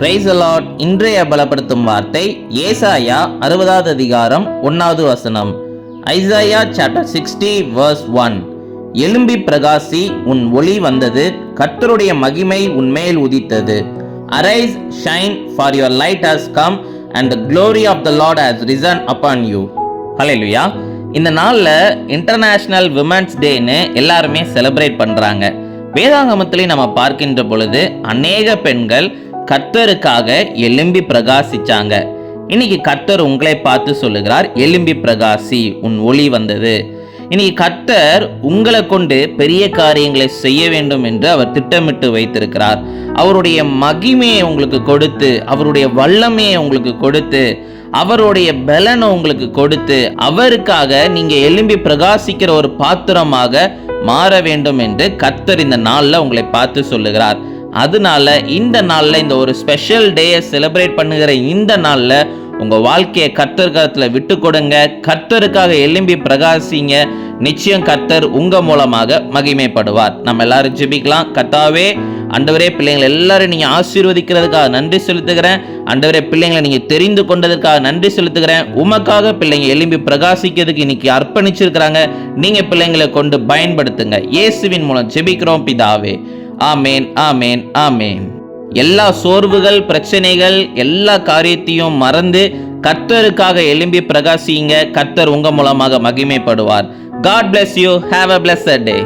Price allot இன்றைய பலப்படுத்தும் வார்த்தை ஏசாயா அறுபதாவது அதிகாரம் ஒன்னாவது வசனம். Isaiah chapter sixty verse one எலும்பி பிரகாசி உன் ஒளி வந்தது கர்த்தருடைய மகிமை உன்மேல் உதித்தது. Arise shine for your light has come and the glory of the Lord has risen upon you hallelujah இந்த நாளில் இன்டர்நேஷ்னல் விமன்ஸ் டேன்னு எல்லாருமே செலிப்ரேட் பண்ணுறாங்க வேதாங்கமத்திலே நம்ம பார்க்கின்ற பொழுது அநேக பெண்கள் கர்த்தருக்காக எலும்பி பிரகாசிச்சாங்க. இன்னைக்கு கர்த்தர் உங்களை பார்த்து சொல்லுகிறார் எலும்பி பிரகாசி உன் ஒளி வந்தது. இன்னைக்கு கர்த்தர் உங்களை கொண்டு பெரிய காரியங்களை செய்ய வேண்டும் என்று அவர் திட்டமிட்டு வைத்திருக்கிறார். அவருடைய மகிமையை உங்களுக்கு கொடுத்து அவருடைய வல்லமையை உங்களுக்கு கொடுத்து அவருடைய பலனை உங்களுக்கு கொடுத்து அவருக்காக நீங்க எலும்பி பிரகாசிக்கிற ஒரு பாத்திரமாக மாற வேண்டும் என்று கர்த்தர் இந்த நாளில் உங்களை பார்த்து சொல்லுகிறார். அதனால இந்த நாளில் இந்த ஒரு ஸ்பெஷல் டேயை செலிப்ரேட் பண்ணுகிற இந்த நாளில் உங்கள் வாழ்க்கையை கர்த்தர் கரத்துல விட்டு கொடுங்க. கர்த்தருக்காக எலும்பி பிரகாசிங்க. நிச்சயம் கர்த்தர் உங்கள் மூலமாக மகிமைப்படுவார். நம்ம எல்லாரும் ஜெபிக்கலாம். கர்த்தாவே அண்டவரே பிள்ளைங்களை எல்லாரும் நீங்கள் ஆசீர்வதிக்கிறதுக்காக நன்றி செலுத்துகிறேன். அண்டவரே பிள்ளைங்களை நீங்கள் தெரிந்து கொண்டதற்காக நன்றி செலுத்துகிறேன். உமக்காக பிள்ளைங்க எலும்பி பிரகாசிக்கிறதுக்கு இன்னைக்கு அர்ப்பணிச்சிருக்கிறாங்க. நீங்கள் பிள்ளைங்களை கொண்டு பயன்படுத்துங்க. இயேசுவின் மூலம் ஜெபிக்கிறோம் பிதாவே. ஆமேன் ஆமேன் ஆமேன். எல்லா சோர்வுகள் பிரச்சனைகள் எல்லா காரியத்தையும் மறந்து கர்த்தருக்காக எழும்பி பிரகாசிங்க. கர்த்தர் உங்க மூலமாக மகிமைப்படுவார். God bless you have a blessed day